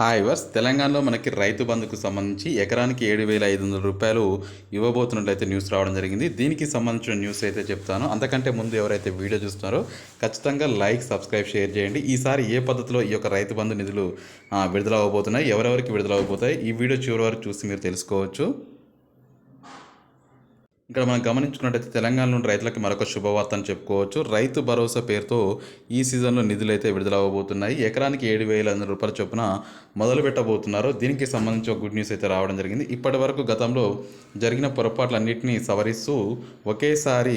Hi verse తెలంగాణలో మనకి రైతు బంధుకు సంబంధించి ఎకరానికి ఏడు వేల ఐదు వందల రూపాయలు ఇవ్వబోతున్నట్లయితే న్యూస్ రావడం జరిగింది. దీనికి సంబంధించిన న్యూస్ అయితే చెప్తాను. అంతకంటే ముందు ఎవరైతే వీడియో చూస్తున్నారో ఖచ్చితంగా లైక్ సబ్స్క్రైబ్ షేర్ చేయండి. ఈసారి ఏ పద్ధతిలో ఈ యొక్క రైతు బంధు నిధులు విడుదల అవ్వబోతున్నాయి ఎవరెవరికి విడుదల అవ్వబోతాయి ఈ వీడియో చివరి వరకు చూసి మీరు తెలుసుకోవచ్చు. ఇక్కడ మనం గమనించుకున్నట్టయితే తెలంగాణలోని రైతులకు మరొక శుభవార్త అని చెప్పుకోవచ్చు. రైతు భరోసా పేరుతో ఈ సీజన్లో నిధులు అయితే విడుదలవ్వబోతున్నాయి ఎకరానికి ఏడు వేల ఐదు రూపాయల చొప్పున మొదలు పెట్టబోతున్నారు. దీనికి సంబంధించి ఒక గుడ్ న్యూస్ అయితే రావడం జరిగింది. ఇప్పటి వరకు గతంలో జరిగిన పొరపాట్లన్నింటినీ సవరిస్తూ ఒకేసారి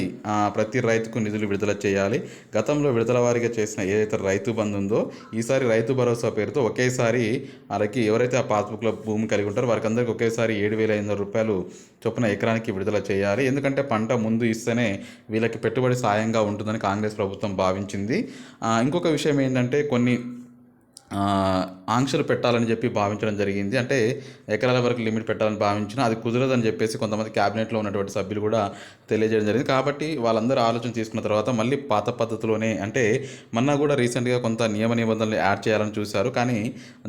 ప్రతి రైతుకు నిధులు విడుదల చేయాలి. గతంలో విడుదల వారిగా చేసిన ఏదైతే రైతు బంధు ఉందో ఈసారి రైతు భరోసా పేరుతో ఒకేసారి వాళ్ళకి ఎవరైతే ఆ పాస్బుక్లో భూమి కలిగి ఉంటారో వారికి అందరికీ ఒకేసారి ఏడు వేల ఐదు వందల రూపాయలు చొప్పున ఎకరానికి విడుదల చేయాలి. ఎందుకంటే పంట ముందు ఇస్తేనే వీళ్ళకి పెట్టుబడి సాయంగా ఉంటుందని కాంగ్రెస్ ప్రభుత్వం భావించింది. ఇంకొక విషయం ఏంటంటే కొన్ని ఆంక్షలు పెట్టాలని చెప్పి భావించడం జరిగింది. అంటే ఎకరాల వరకు లిమిట్ పెట్టాలని భావించిన అది కుదరదని చెప్పేసి కొంతమంది క్యాబినెట్లో ఉన్నటువంటి సభ్యులు కూడా తెలియజేయడం జరిగింది. కాబట్టి వాళ్ళందరూ ఆలోచన తీసుకున్న తర్వాత మళ్ళీ పాత పద్ధతిలోనే అంటే మొన్న కూడా రీసెంట్గా కొంత నియమ నిబంధనలు యాడ్ చేయాలని చూశారు. కానీ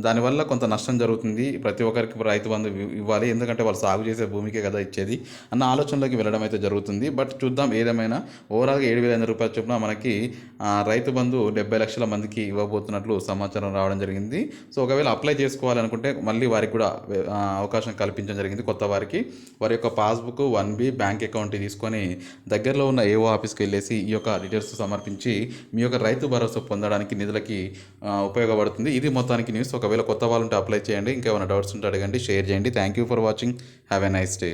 దానివల్ల కొంత నష్టం జరుగుతుంది. ప్రతి ఒక్కరికి రైతు బంధు ఇవ్వాలి. ఎందుకంటే వాళ్ళు సాగు చేసే భూమికే కదా ఇచ్చేది అన్న ఆలోచనలోకి వెళ్ళడం అయితే జరుగుతుంది. బట్ చూద్దాం ఏదేమైనా ఓవరాల్గా ఏడు వేల ఐదు రూపాయల చొప్పున మనకి రైతు బంధు డెబ్బై లక్షల మందికి ఇవ్వబోతున్నట్లు సమాచారం రావడం జరిగింది. సో ఒకవేళ అప్లై చేసుకోవాలనుకుంటే మళ్ళీ వారికి కూడా అవకాశం కల్పించడం జరిగింది కొత్త వారికి. వారి యొక్క passbook one B bank account తీసుకొని దగ్గరలో ఉన్న ఏఓ ఆఫీస్కి వెళ్ళేసి ఈ యొక్క డీటెయిల్స్ సమర్పించి మీ యొక్క రైతు భరోసా పొందడానికి నిధులకి ఉపయోగపడుతుంది. ఇది మొత్తానికి న్యూస్. ఒకవేళ కొత్త వాళ్ళు ఉంటే అప్లై చేయండి. ఇంకేమైనా డౌట్స్ ఉంటే అడగండి షేర్ చేయండి. Thank you for watching have a nice day